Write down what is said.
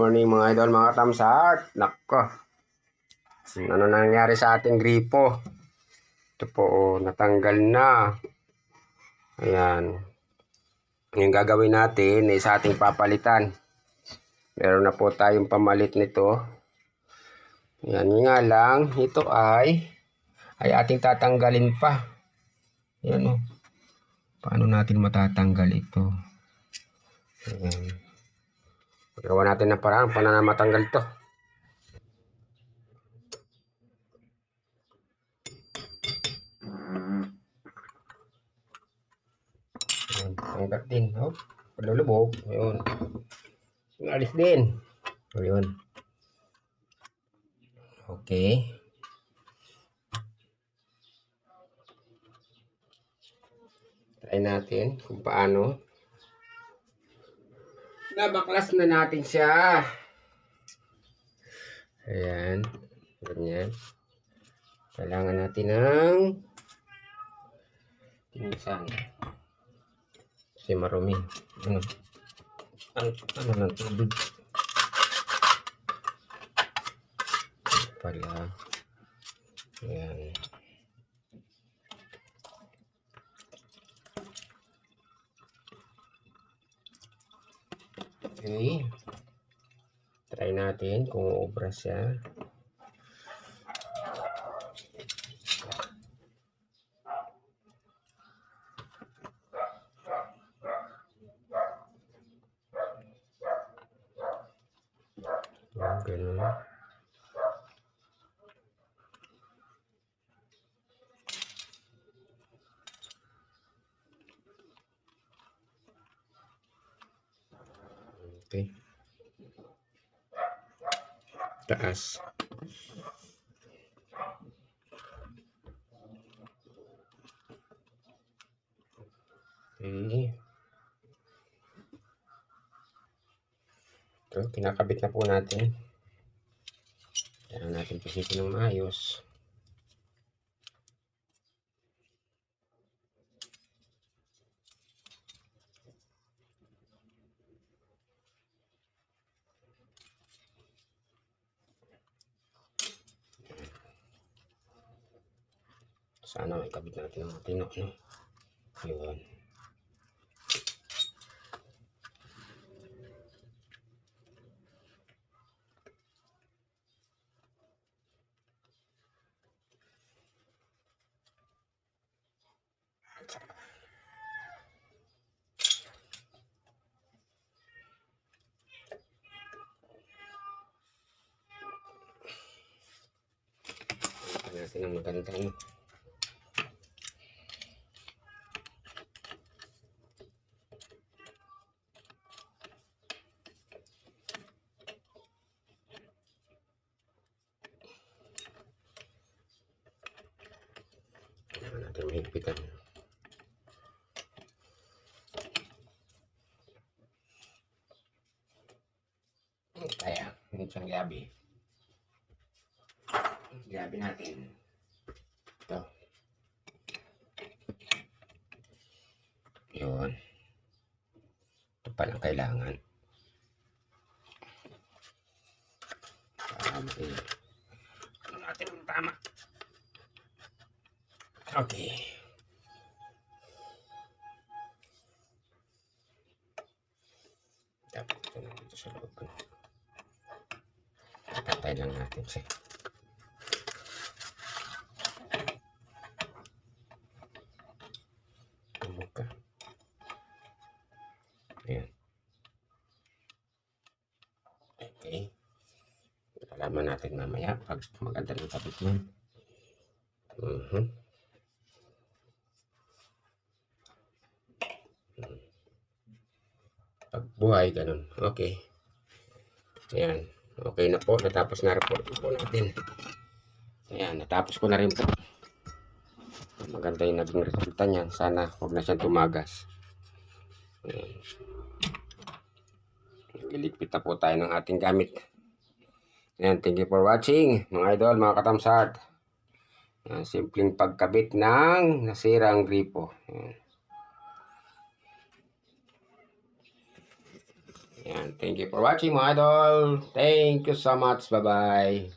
morning mga idol, mga tamsart. Nako. Ano nangyari sa ating gripo? Ito po, oh, natanggal na. Ayan. Yung gagawin natin is sa ating papalitan. Meron na po tayong pamalit nito. Ayan, yun nga lang, ito ay ay ating tatanggalin pa. Ayan o. Paano natin matatanggal ito? Ayan. Gawa natin ng paraan paano na matanggal to. Ayan, tanggal din. Oh, palulubog. Ayun. Alis din. Ayun. Okay. Try natin kung paano. Nabaklas na natin siya. Ayan. Ganyan. Kailangan natin ng tinisan. Kasi marumi. Ano? Ano, ano lang tubig? Pala. Ayan. Okay. Try natin kung obra siya. Ganun. Okay. Taas. Okay. Ito, kinakabit na po natin. Kailangan natin pisikin ng maayos. Sana may kabit natin ang matino, no? Yun. Natin ang maganda, no? Kailangan natin mahigpitan. Kaya, yung isang gabi. Gabi natin. Ito. Yun. Ito palang kailangan. May... Ano natin ang tama? Okay. Dapat ito na dito sa loob. Patay lang natin siya. Tumog ka. Ayan. Okay. Alaman natin mamaya pag maganda ng kapit mo. Mhm. Pagbuhay, ganun. Okay. Ayan. Okay na po. Natapos na report po natin. Ayan. Natapos ko na rin po. Maganda yung naging resulta niyan. Sana huwag na siyang tumagas. Ayan. Liligpit na po tayo ng ating gamit. Ayan. Thank you for watching. Mga idol, mga katamsat. Ayan. Simpleng pagkabit ng nasirang gripo. Ayan. Ayan, thank you for watching mga idol. Thank you so much. Bye-bye.